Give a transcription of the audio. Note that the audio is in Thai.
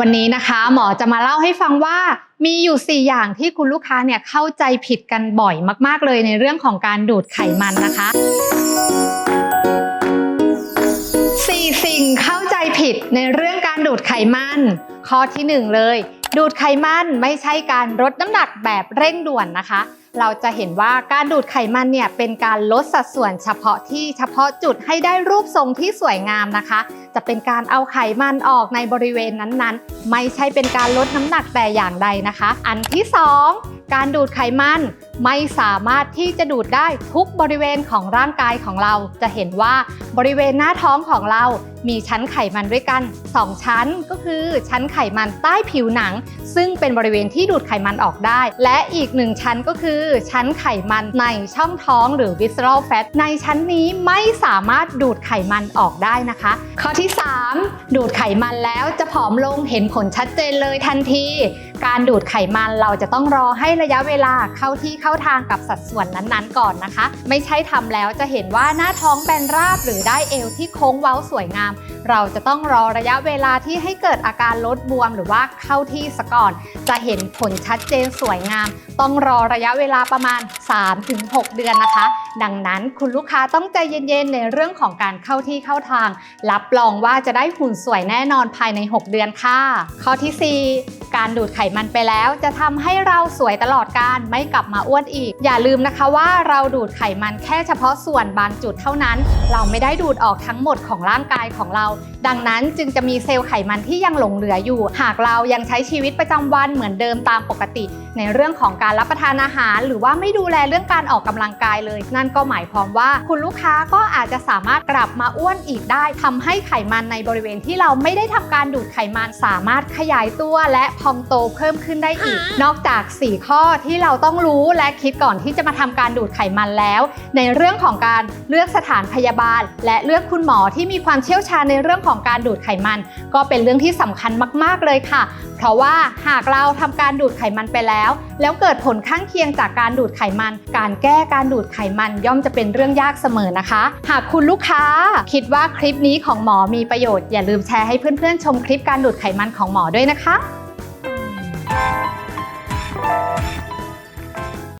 วันนี้นะคะหมอจะมาเล่าให้ฟังว่ามีอยู่ 4 อย่างที่คุณลูกค้าเนี่ยเข้าใจผิดกันบ่อยมาก ๆ เลยในเรื่องของการดูดไขมันนะคะ 4 สิ่งเข้าใจผิดในเรื่องการดูดไขมัน ข้อทีหนึ่1 เลย ดูดไขมันไม่ใช่การลดน้ำหนักแบบเร่งด่วนนะคะ เราจะเห็นว่าการดูดไขมันเนี่ยเป็นการลดสัดส่วนเฉพาะที่เฉพาะจุดให้ได้รูปทรงที่สวยงามนะคะ จะเป็นการเอาไขมันออกในบริเวณนั้นๆ ไม่ใช่เป็นการลดน้ำหนักแต่อย่างใดนะคะ อันที่ 2 การดูดไขมันไม่สามารถที่จะดูดได้ทุกบริเวณของร่างกายของเรา จะเห็นว่าบริเวณหน้าท้องของเรา มีชั้นไขมันด้วยกัน 2 ชั้นก็คือชั้นไขมันใต้ผิวหนัง ซึ่งเป็นบริเวณที่ดูดไขมันออกได้ และอีกหนึ่งชั้นก็คือ ชั้นไขมันในช่องท้องหรือ visceral fat ในชั้นนี้ไม่สามารถดูดไขมันออกได้นะคะ ข้อที่ 3 ดูดไขมันแล้วจะผอมลงเห็นผลชัดเจนเลยทันที การดูดไขมันเราจะต้องรอให้ระยะเวลาเข้าที่เข้าาทางกับสัดส่วนนั้นๆก่อนนะคะ ไม่ใช่ทำแล้วจะเห็นว่าหน้าท้องแบนราบหรือได้เอวที่โค้งเว้าสวยงาม เราจะต้องรอระยะเวลาที่ให้เกิดอาการลดบวมหรือว่าเข้าที่ซะก่อน จะเห็นผลชัดเจนสวยงาม ต้องรอระยะเวลาประมาณ 3-6 เดือนนะคะ ดังนั้นคุณลูกค้าต้องใจเย็นๆในเรื่องของการเข้าที่เข้าทาง รับรองว่าจะได้หุ่นสวยแน่นอนภายใน 6 เดือนค่ะ ข้อทีสี่4 การดูดไขมันไปแล้ว จะทำให้เราสวยตลอดการไม่กลับมาอ้วนอีก อย่าลืมนะคะว่าเราดูดไขมันแค่เฉพาะส่วนบางจุดเท่านั้น เราไม่ได้ดูดออกทั้งหมดของร่างกายของเรา ดังนั้นจึงจะมีเซลล์ไขมันที่ยังหลงเหลืออยู่ หากเรายังใช้ชีวิตประจำวันเหมือนเดิมตามปกติ ในเรื่องของการรับประทานอาหาร หรือว่าไม่ดูแลเรื่องการออกกำลังกายเลย นั่นก็หมายความว่าคุณลูกค้าก็อาจจะสามารถกลับมาอ้วนอีกได้ทำให้ไขมันในบริเวณที่เราไม่ได้ทำการดูดไขมันสามารถขยายตัวและพองโตเพิ่มขึ้นได้อีก นอกจาก 4 ข้อที่เราต้องรู้และคิดก่อนที่จะมาทำการดูดไขมันแล้ว ในเรื่องของการเลือกสถานพยาบาล และเลือกคุณหมอที่มีความเชี่ยวชาญในเรื่องของการดูดไขมัน ก็เป็นเรื่องที่สำคัญมาก ๆ เลยค่ะ เพราะว่าหากเราทำการดูดไขมันไปแล้ว แล้วเกิดผลข้างเคียงจากการดูดไขมัน การแก้การดูดไขมันย่อมจะเป็นเรื่องยากเสมอนะคะ หากคุณลูกค้าคิดว่าคลิปนี้ของหมอมีประโยชน์อย่าลืมแชร์ให้เพื่อนๆชมคลิปการดูดไขมันของหมอด้วยนะคะ